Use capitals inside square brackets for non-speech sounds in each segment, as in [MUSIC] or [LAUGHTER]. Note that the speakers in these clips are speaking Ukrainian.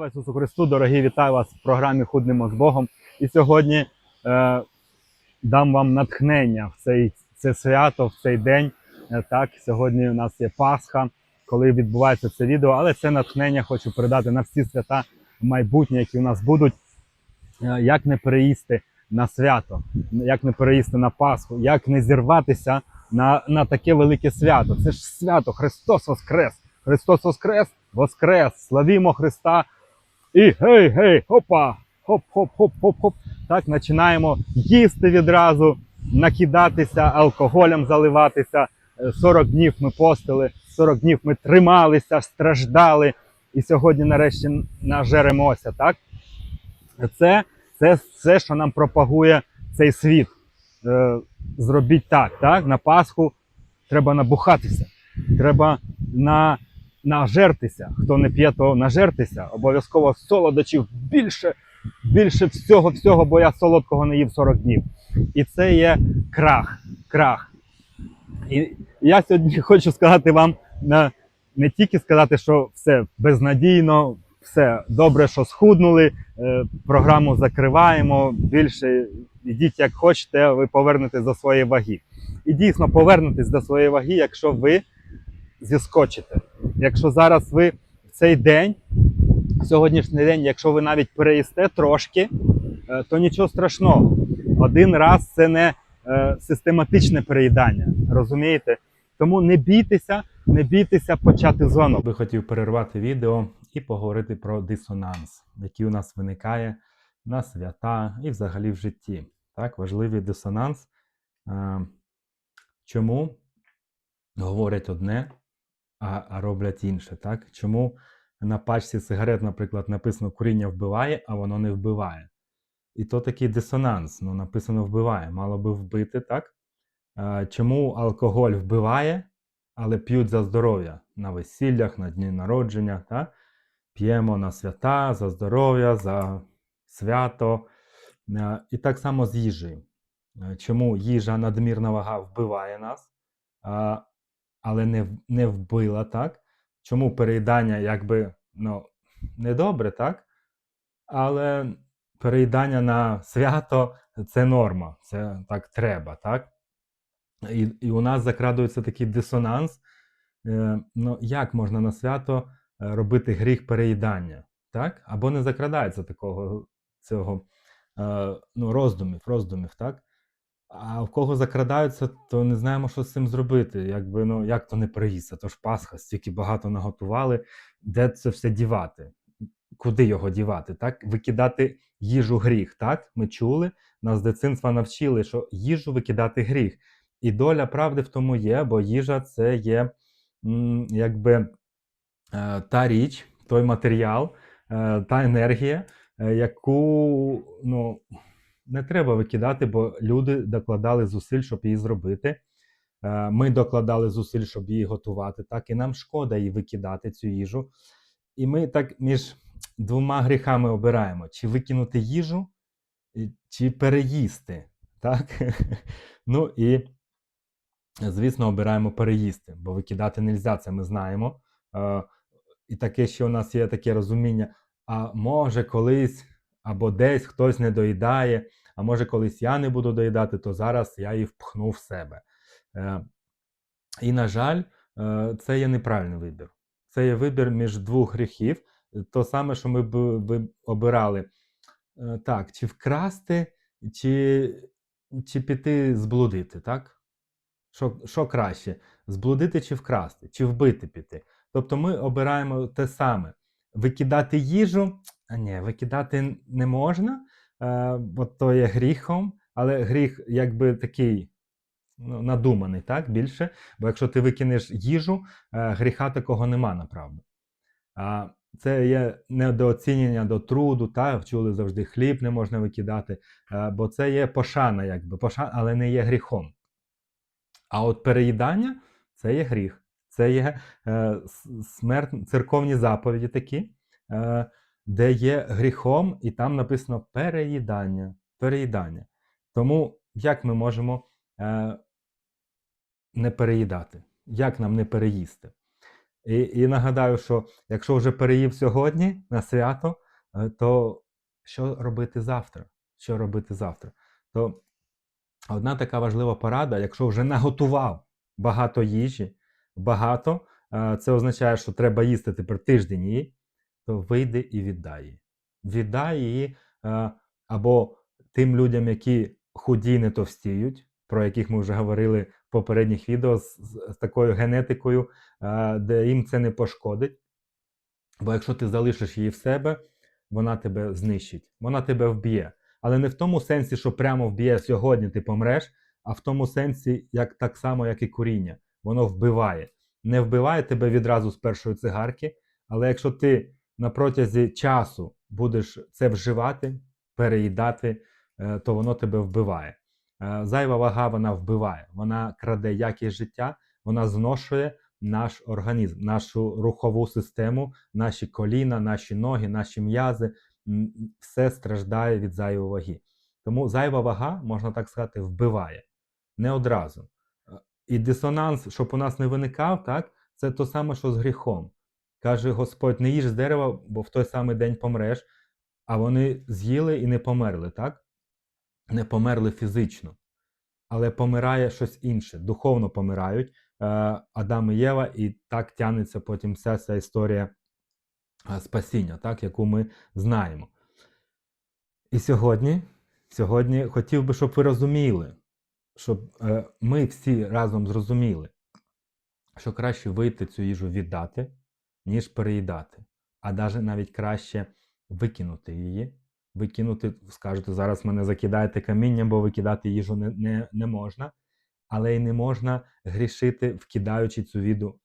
Слава Ісусу Христу! Дорогі, вітаю вас в програмі Худнемо з Богом. І сьогодні е, дам вам натхнення в цей це свято, в цей день. Е, так, сьогодні у нас є Пасха, коли відбувається це відео, але це натхнення хочу передати на всі свята майбутні, які у нас будуть. Е, як не переїсти на свято, як не переїсти на Пасху, як не зірватися на, на таке велике свято. Це ж свято Христос Воскрес! Христос Воскрес! Воскрес! Славімо Христа! І гей, гей, хопа! Хоп-хоп-хоп-хоп-хоп. Так, починаємо їсти відразу, накидатися, алкоголем заливатися. Е, 40 днів ми постили, 40 днів ми трималися, страждали. І сьогодні нарешті нажеремося, так? Це, це все, що нам пропагує цей світ. Е, зробіть так, так? На Пасху треба набухатися, треба на, нажертися. Хто не п'є, то нажертися. Обов'язково солодощів більше, більше всього, всього, бо я солодкого не їв 40 днів. І це є крах. крах. І я сьогодні [LAUGHS] хочу сказати вам на, не тільки сказати, що все безнадійно, все добре, що схуднули, е, програму закриваємо. Більше йдіть як хочете, ви повернетесь до своєї ваги. І дійсно повернетесь до своєї ваги, якщо ви зіскочите. Якщо зараз ви в цей день, в сьогоднішній день, якщо ви навіть переїсте трошки, е, то нічого страшного. Один раз це не е, систематичне переїдання. Розумієте? Тому не бійтеся, не бійтеся почати зону. би хотів перервати відео і поговорити про дисонанс, який у нас виникає на свята і взагалі в житті. Так, важливий дисонанс. Е, Чому говорять одне, а, а роблять інше? Так? Чому на пачці сигарет, наприклад, написано куріння вбиває, а воно не вбиває? І то такий дисонанс. Ну, написано вбиває, мало би вбити, так? Е, Чому алкоголь вбиває, але п'ють за здоров'я на весіллях, на дні народження, та? п'ємо на свята, за здоров'я, за свято. І так само з їжею. Чому їжа надмірна вага вбиває нас, а, але не, не вбила так? Чому переїдання якби ну, недобре, так? Але переїдання на свято це норма, це так треба, так? І, і у нас закрадується такий дисонанс. Е, ну, як можна на свято е, робити гріх переїдання? Так? Або не закрадається такого цього е, ну, роздумів, роздумів, так? А в кого закрадаються, то не знаємо, що з цим зробити. Якби, ну, як то не приїсти? Ж Пасха, стільки багато наготували, де це все дівати? Куди його дівати? Так? Викидати їжу гріх. Так? Ми чули, нас з дитинства навчили, що їжу викидати гріх. І доля правди в тому є, бо їжа це є якби е, та річ, той матеріал, е, та енергія, е, яку ну, не треба викидати, бо люди докладали зусиль, щоб її зробити. Е, Ми докладали зусиль, щоб її готувати. Так, і нам шкода її викидати, цю їжу. І ми так між двома гріхами обираємо: чи викинути їжу, чи переїсти. Так? [LAUGHS] Ну і звісно, обираємо переїсти, бо викидати не можна, це ми знаємо. Е, і таке, що у нас є таке розуміння, а може колись або десь хтось не доїдає, а може колись я не буду доїдати, то зараз я її впхну в себе. Е, і, на жаль, е, це є неправильний вибір. Це є вибір між двох гріхів. То саме, що ми б ви обирали. Е, Так, чи вкрасти, чи, чи піти зблудити, так? Що, що краще? Зблудити чи вкрасти, чи вбити піти. Тобто ми обираємо те саме: викидати їжу, а ні, викидати не можна, бо то є гріхом, але гріх якби такий ну, надуманий, так, більше. Бо якщо ти викинеш їжу, е, гріха такого нема направду. А це є недооцінення до труду, та вчули завжди хліб не можна викидати, е, бо це є пошана, якби пошана, але не є гріхом. А от переїдання це є гріх. Це є е, смерть, церковні заповіді такі, е, де є гріхом, і там написано переїдання. переїдання. Тому як ми можемо е, не переїдати? Як нам не переїсти? І, і нагадаю, що якщо вже переїв сьогодні на свято, е, то що робити завтра? Що робити завтра? То одна така важлива порада, якщо вже наготував багато їжі, багато, е, це означає, що треба їсти тепер тиждень її, вийди і віддай її. Віддай її е, або тим людям, які худі не товстіють, про яких ми вже говорили в попередніх відео з, з, з такою генетикою, е, де їм це не пошкодить. Бо якщо ти залишиш її в себе, вона тебе знищить, вона тебе вб'є. Але не в тому сенсі, що прямо вб'є сьогодні ти помреш, а в тому сенсі, як так само, як і куріння. Воно вбиває. Не вбиває тебе відразу з першої цигарки, але якщо ти на протязі часу будеш це вживати, переїдати, е, то воно тебе вбиває. Е, Зайва вага вона вбиває, вона краде якість життя, вона зношує наш організм, нашу рухову систему, наші коліна, наші ноги, наші м'язи. Все страждає від зайвої ваги. Тому зайва вага, можна так сказати, вбиває не одразу. Е, І дисонанс, щоб у нас не виникав, так, це то саме, що з гріхом. Каже Господь, не їж з дерева, бо в той самий день помреш, а вони з'їли і не померли, так? Не померли фізично. Але помирає щось інше, духовно помирають е, Адам і Єва, і так тягнеться потім вся ця історія е, спасіння, так, яку ми знаємо. І сьогодні, сьогодні хотів би, щоб ви розуміли, щоб е, ми всі разом зрозуміли, що краще вийти цю їжу віддати, ніж переїдати. А навіть навіть краще викинути її. Викинути, скажете, зараз мене закидаєте камінням, бо викидати їжу не, не, не можна. Але й не можна грішити, вкидаючи цю віду,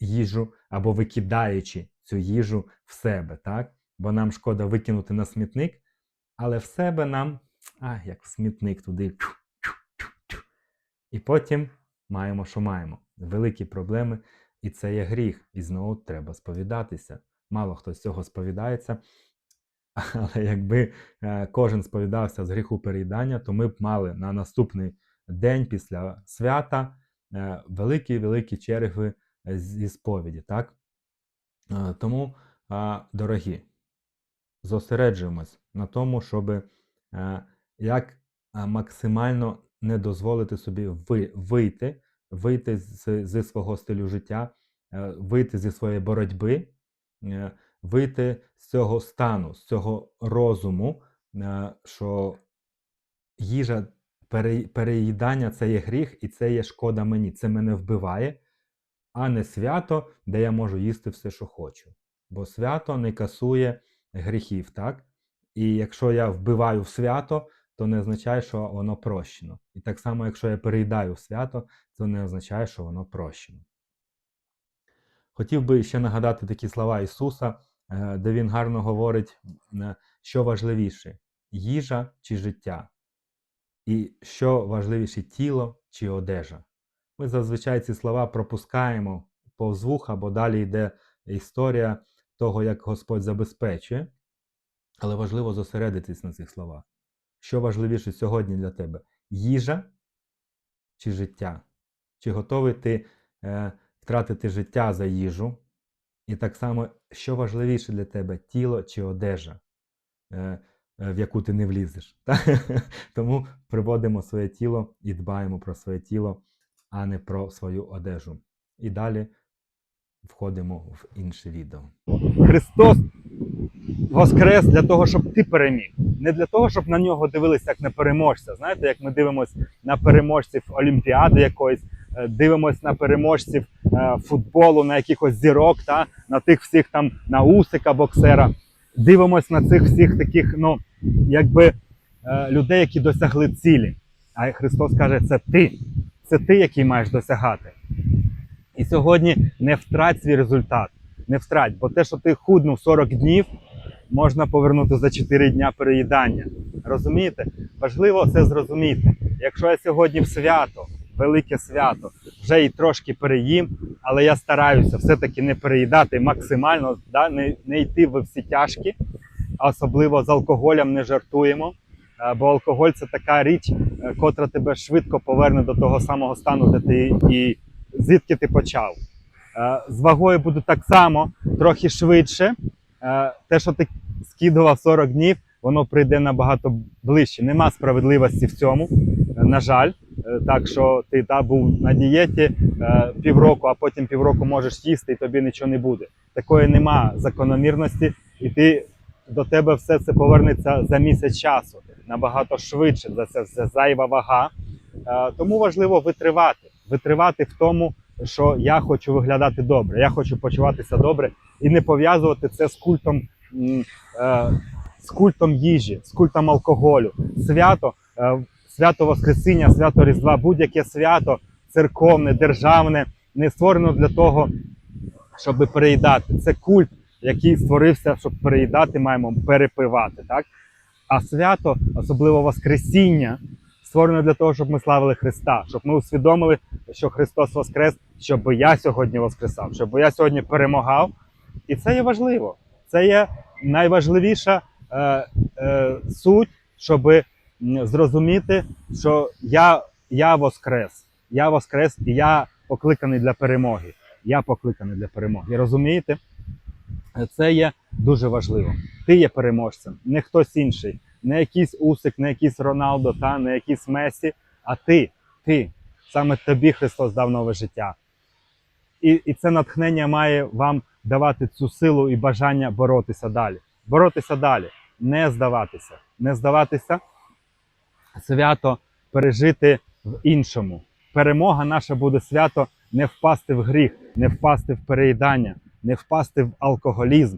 їжу або викидаючи цю їжу в себе, так? Бо нам шкода викинути на смітник, але в себе нам, а, як в смітник туди. І потім маємо, що маємо. Великі проблеми, і це є гріх. І знову треба сповідатися. Мало хто з цього сповідається. [LAUGHS] Але якби е, кожен сповідався з гріху переїдання, то ми б мали на наступний день після свята великі-великі черги е, зі сповіді. Так? Е, Тому, дорогі, зосереджуємось на тому, щоб як максимально не дозволити собі вийти, вийти з, зі свого стилю життя, е, вийти зі своєї боротьби, е, вийти з цього стану, з цього розуму, е, що їжа переїдання це є гріх і це є шкода мені. Це мене вбиває, а не свято, де я можу їсти все, що хочу. Бо свято не касує гріхів, так? І якщо я вбиваю в свято, то не означає, що воно прощено. І так само, якщо я переїдаю в свято, це не означає, що воно прощено. Хотів би ще нагадати такі слова Ісуса, е, де Він гарно говорить, е, що важливіше їжа чи життя, і що важливіше тіло чи одежа. Ми зазвичай ці слова пропускаємо повз вуха, бо далі йде історія того, як Господь забезпечує. Але важливо зосередитись на цих словах. Що важливіше сьогодні для тебе? Їжа чи життя? Чи готовий ти е, втратити життя за їжу? І так само, що важливіше для тебе тіло чи одежа, е, е, в яку ти не влізеш? [LAUGHS] Тому приводимо своє тіло і дбаємо про своє тіло, а не про свою одежу. І далі входимо в інше відео. Христос воскрес для того, щоб ти переміг. Не для того, щоб на нього дивилися як на переможця. Знаєте, як ми дивимося на переможців Олімпіади якоїсь, е, дивимося на переможців е, футболу, на якихось зірок, та, на тих всіх там на Усика, боксера. Дивимося на цих всіх таких, ну, якби е, людей, які досягли цілі. А Христос каже, це ти. Це ти, який маєш досягати. І сьогодні не втрать свій результат. Не втрать, бо те, що ти худнув 40 днів, можна повернути за 4 дня переїдання. Розумієте? Важливо це зрозуміти. Якщо я сьогодні в свято, велике свято, вже і трошки переїм, але я стараюся все-таки не переїдати максимально, да, не, не йти в всі тяжкі, а особливо з алкоголем не жартуємо. Е, Бо алкоголь це така річ, е, котра тебе швидко поверне до того самого стану, де ти і звідки ти почав. Е, З вагою буде так само, трохи швидше. Е, Те, що ти скидував 40 днів, воно прийде набагато ближче. Нема справедливості в цьому, е, на жаль. Е, Так що ти та, був на дієті півроку, а потім півроку можеш їсти, і тобі нічого не буде. Такої нема закономірності, і ти до тебе все це повернеться за місяць часу набагато швидше. За це все зайва вага. Тому важливо витривати. Витривати в тому, що я хочу виглядати добре, я хочу почуватися добре і не пов'язувати це з культом, е, з культом їжі, з культом алкоголю. Свято, е, свято Воскресіння, свято Різдва, будь-яке свято церковне, державне, не створено для того, щоб переїдати. Це культ, який створився, щоб переїдати, маємо перепивати. Так? А свято, особливо Воскресіння, створено для того, щоб ми славили Христа, щоб ми усвідомили, що Христос Воскрес, щоб я сьогодні воскресав, щоб я сьогодні перемагав. І це є важливо. Це є найважливіша е, е, суть, щоб зрозуміти, що я, я воскрес. Я воскрес і я покликаний для перемоги. Я покликаний для перемоги. Розумієте? Це є дуже важливо. Ти є переможцем, не хтось інший, не якийсь Усик, не якийсь Роналдо, та не якийсь Месі, а ти, ти. Саме тобі Христос дав нове життя. І, і це натхнення має вам давати цю силу і бажання боротися далі. Боротися далі, не здаватися, не здаватися, свято пережити в іншому. Перемога наша буде свято не впасти в гріх, не впасти в переїдання, не впасти в алкоголізм,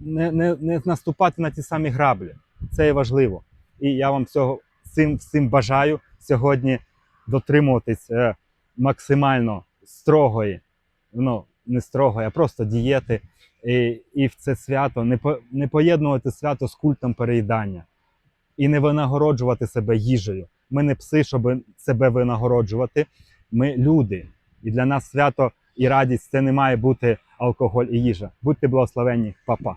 не, не, не наступати на ті самі граблі. Це є важливо. І я вам цього всім, всім бажаю сьогодні дотримуватись е, максимально строгої, ну не строго, а просто дієти. І, і в це свято не, по, не поєднувати свято з культом переїдання і не винагороджувати себе їжею. Ми не пси, щоб себе винагороджувати. Ми люди. І для нас свято і радість це не має бути алкоголь і їжа. Будьте благословенні, Па-па.